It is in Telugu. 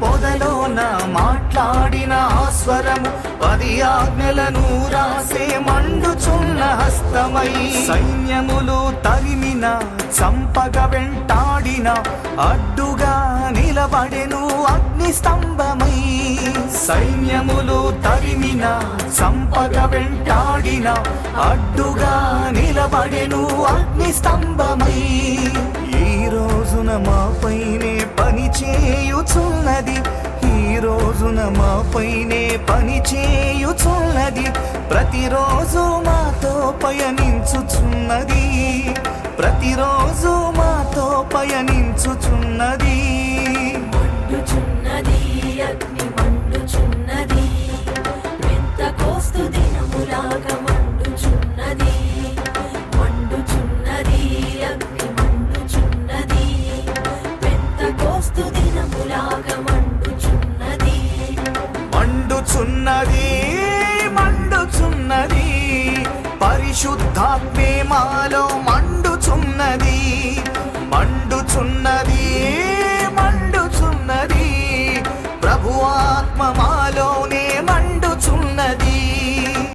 పొదలోన మాట్లాడిన స్వరము పది ఆజ్ఞలను రాసే మండుచున్న హస్తమై సైన్యములు తరిమిన చంపగ వెంటాడిన అడ్డుగా నిలబడెను అగ్ని స్తంభమై సైన్యములు తరిమిన చంపగ వెంటాడిన అడ్డుగా నిలబడెను అగ్ని స్తంభమై ఈ రోజున మాపైనే పని చేయుచు మాపైనే పని చేయుచున్నది. ప్రతిరోజు మాతో పయనించుచున్నది. ప్రతిరోజు మాతో పయనించుచున్నది. మండుచున్నది అగ్ని మండుచున్నది ఎంత కోస్తు దినములాగా మండుచున్నది మండుచున్నది అగ్ని మండుచున్నది ఎంత కోస్తు దినములాగా మండుచున్నది మండుచున్నది. పరిశుద్ధాత్మే మాలో మండుచున్నది మండుచున్నది మండుచున్నది. ప్రభు ఆత్మ